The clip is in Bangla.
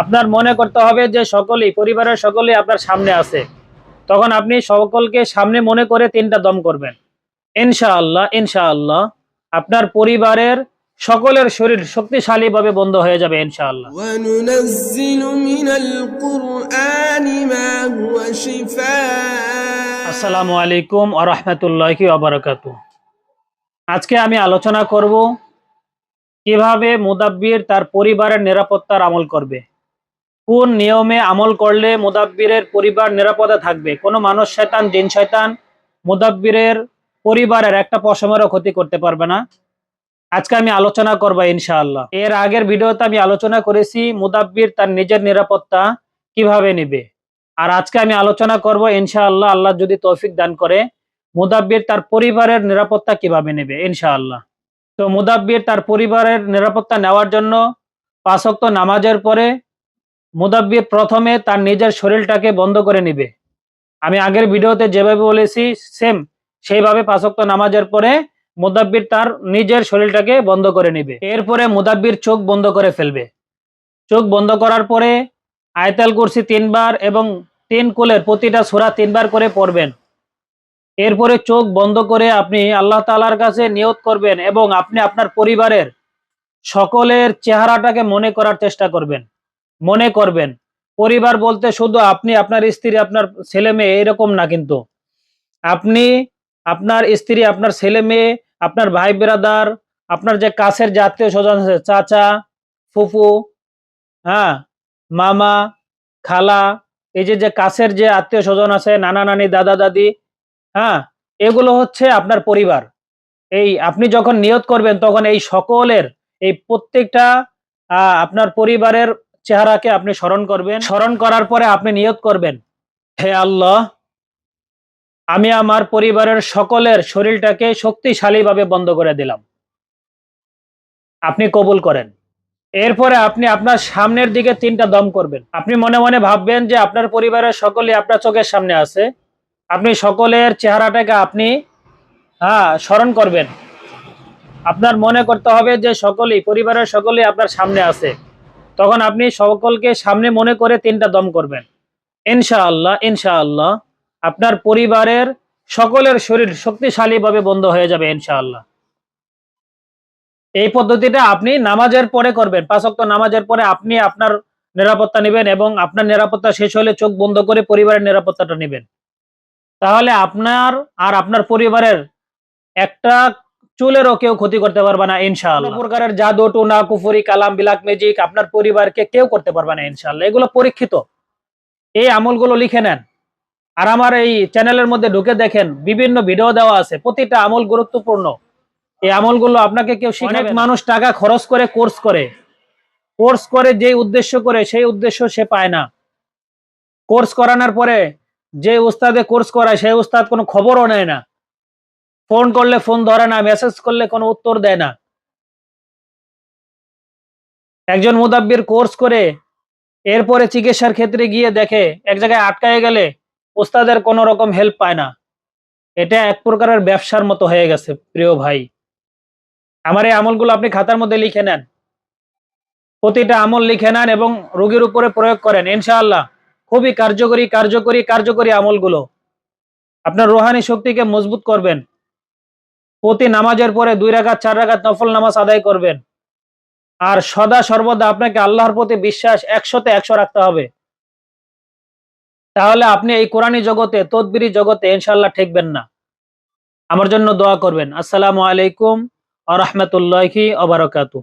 আপনার মনে করতে হবে যে সকলেই পরিবারের সকলে আপনার সামনে আছে। তখন আপনি সকলকে সামনে মনে করে তিনটা দম করবেন। ইনশাআল্লাহ ইনশাআল্লাহ আপনার পরিবারের সকলের শরীর শক্তিশালী ভাবে বন্ধ হয়ে যাবে ইনশাআল্লাহ। আসসালামু আলাইকুম ওয়া রাহমাতুল্লাহি আজকে আমি আলোচনা করব কীভাবে মুদাব্বির তার পরিবারের নিরাপত্তার আমল করবে। কোন নিয়মে আমল করলে মুদাব্বিরের পরিবার নিরাপদে থাকবে? কোনো মানুষ শয়তান, জিন শয়তান, মুদাব্বিরের পরিবারের একটা পশমেরও ক্ষতি করতে পারবে না। আজকে আমি আলোচনা করব ইনশাআল্লাহ। এর আগের ভিডিওতে আমি আলোচনা করেছি মুদাব্বির তার নিজের নিরাপত্তা কীভাবে নেবে। আর আজকে আমি আলোচনা করব ইনশাআল্লাহ আল্লাহ যদি তৌফিক দান করে, মুদাব্বির তার পরিবারের নিরাপত্তা কীভাবে নেবে ইনশাআল্লাহ। তো মুদাব্বির তার পরিবারের নিরাপত্তা নেওয়ার জন্য পাঁচক্ত নামাজের পরে মুদাব্বির প্রথমে তার নিজের শরীরটাকে বন্ধ করে নেবে। আমি আগের ভিডিওতে যেভাবে বলেছি সেম সেইভাবে পাঁচক্ত নামাজের পরে মুদাব্বির তার নিজের শরীরটাকে বন্ধ করে নেবে। এরপরে মুদাব্বির চোখ বন্ধ করে ফেলবে। চোখ বন্ধ করার পরে আয়তাল কুরসি তিনবার এবং তিন কুলের প্রতিটা সূরা তিনবার করে পড়বেন। এরপরে চোখ বন্ধ করে আপনি আল্লাহ তাআলার কাছে নিয়ত করবেন এবং আপনি আপনার পরিবারের সকলের চেহারাটাকে মনে করার চেষ্টা করবেন। মনে করবেন। পরিবার বলতে শুধু আপনি, আপনার স্ত্রী, আপনার ছেলে মেয়ে এরকম না কিন্তু। আপনি, আপনার স্ত্রী, আপনার ছেলে মেয়ে, আপনার ভাই বেরাদার, আপনার যে কাছের যে আত্মীয় স্বজন আছে, চাচা, ফুফু হ্যাঁ মামা, খালা, এই যে যে কাছের যে আত্মীয় স্বজন আছে, নানা, নানি, দাদা, দাদি হ্যাঁ এগুলো হচ্ছে আপনার পরিবার। এই, আপনি যখন নিয়ত করবেন, তখন এই সকলের, এই প্রত্যেকটা আপনার পরিবারের চেহারাকে আপনি স্মরণ করবেন। স্মরণ করার পরে আপনি নিয়ত করবেন, হে আল্লাহ, আমি আমার পরিবারের সকলের শরীরটাকে শক্তিশালীভাবে বন্ধ করে দিলাম। আপনি কবুল করেন। এরপরে আপনি আপনার সামনের দিকে তিনটা দম করবেন। আপনি মনে মনে ভাববেন যে আপনার পরিবারের সকলে আপনার চোখের সামনে আছে। আপনি সকলের চেহারাটাকে আপনি হ্যাঁ স্মরণ করবেন। আপনার মনে করতে হবে যে সকলেই, পরিবারের সকলেই আপনার সামনে আছে। তখন আপনি সকলকে সামনে মনে করে তিনটা দম করবেন। ইনশাআল্লাহ ইনশাআল্লাহ, আপনার পরিবারের সকলের শরীর শক্তিশালীভাবে বন্ধ হয়ে যাবে ইনশাআল্লাহ। এই পদ্ধতিটা আপনি নামাজের পরে করবেন। পাঁচ নামাজের পরে আপনি আপনার নিরাপত্তা নেবেন এবং আপনার নিরাপত্তা শেষ হলে চোখ বন্ধ করে পরিবারের নিরাপত্তাটা নেবেন। তাহলে আপনার আর আপনার পরিবারের একটা চুলেরও কেউ ক্ষতি করতে পারবে না ইনশাআল্লাহ। প্রকারের জাদু টুনা কুফুরি কালাম বিলাক ম্যাজিক আপনার পরিবারকে কেউ করতে পারবে না ইনশাআল্লাহ। এগুলো পরীক্ষিত। এই আমলগুলো লিখে নেন। আর আমার এই চ্যানেলের মধ্যে ঢুকে দেখেন বিভিন্ন ভিডিও দেওয়া আছে প্রতিটা আমল গুরুত্বপূর্ণ। এই আমলগুলো আপনাকে কেউ অনেক মানুষ টাকা খরচ করে কোর্স করে। কোর্স করে যে উদ্দেশ্য করে সেই উদ্দেশ্য সে পায় না। কোর্স করানোর পরে যে উস্তাদে কোর্স করায় সেই উস্তাদ কোনো খবরও নেয় না। ফোন করলে ফোন ধরে না মেসেজ করলে কোনো উত্তর দেয় না। একজন মুদাব্বির কোর্স করে এরপরে চিকিৎসার ক্ষেত্রে গিয়ে দেখে, এক জায়গায় আটকায় গেলে ওস্তাদের কোনো রকম হেল্প পায় না। এটা এক প্রকারের ব্যবসার মতো হয়ে গেছে, প্রিয় ভাই। আমার এই আমলগুলো আপনি খাতার মধ্যে লিখে নেন। প্রতিটা আমল লিখে নেন এবং রোগীর উপরে প্রয়োগ করেন, ইনশাআল্লাহ। খুবই কার্যকরী কার্যকরী কার্যকরী আমলগুলো। আপনার রোহানি শক্তিকে মজবুত করবেন। প্রতি নামাজের পরে দুই রাখাত চার রাখাত নফল নামাজ আদায় করবেন। আর সদা সর্বদা আপনাকে আল্লাহর প্রতি বিশ্বাস একশোতে একশো রাখতে হবে। তাহলে আপনি এই কোরআনী জগতে তদবিরি জগতে ইনশাল্লাহ ঠেকবেন না। আমার জন্য দোয়া করবেন। আসসালামু আলাইকুম আ রহমতুল্লাহি আবরকাতু